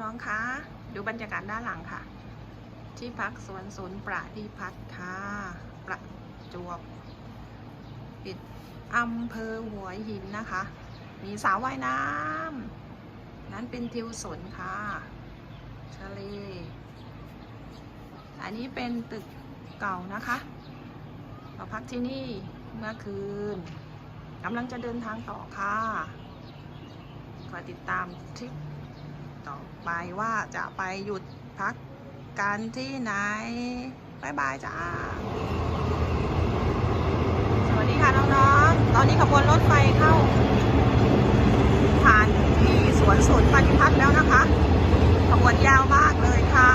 น้องๆคะดูบรรยากาศด้านหลังค่ะ ที่พักสวนสนประดิพัฒน์ค่ะประจวบปิดอำเภอหัวหินนะคะ มีสาวว่ายน้ำนั้นเป็นทิวสนค่ะทะเลอันนี้เป็นตึกเก่านะคะเราพักที่นี่เมื่อคืนกำลังจะเดินทางต่อค่ะคอยติดตามทริป ต่อไปว่าจะไปหยุดพักกันที่ไหนบายบายจ้า สวัสดีค่ะน้องๆ ตอนนี้ขบวนรถไฟเข้า ผ่านที่สวนสนปฏิพัฒน์แล้วนะคะ ขบวนยาวมากเลยค่ะ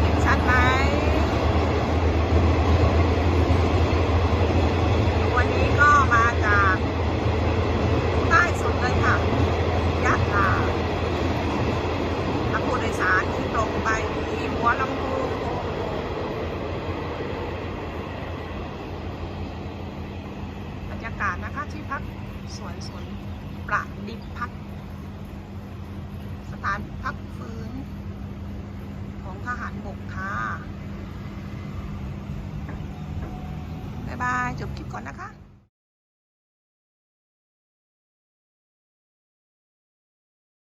เห็นชัดไหมวันนี้ก็มาจากใต้สุดเลยค่ะยะลาถ้าผู้โดยสารตรงไปที่หัวลำโพงบรรยาศนะคะที่พักสวนสวนประดิพัก สถานพักฟื้น ของทหารบกค่ะบ๊ายบาย จบคลิปก่อนนะคะ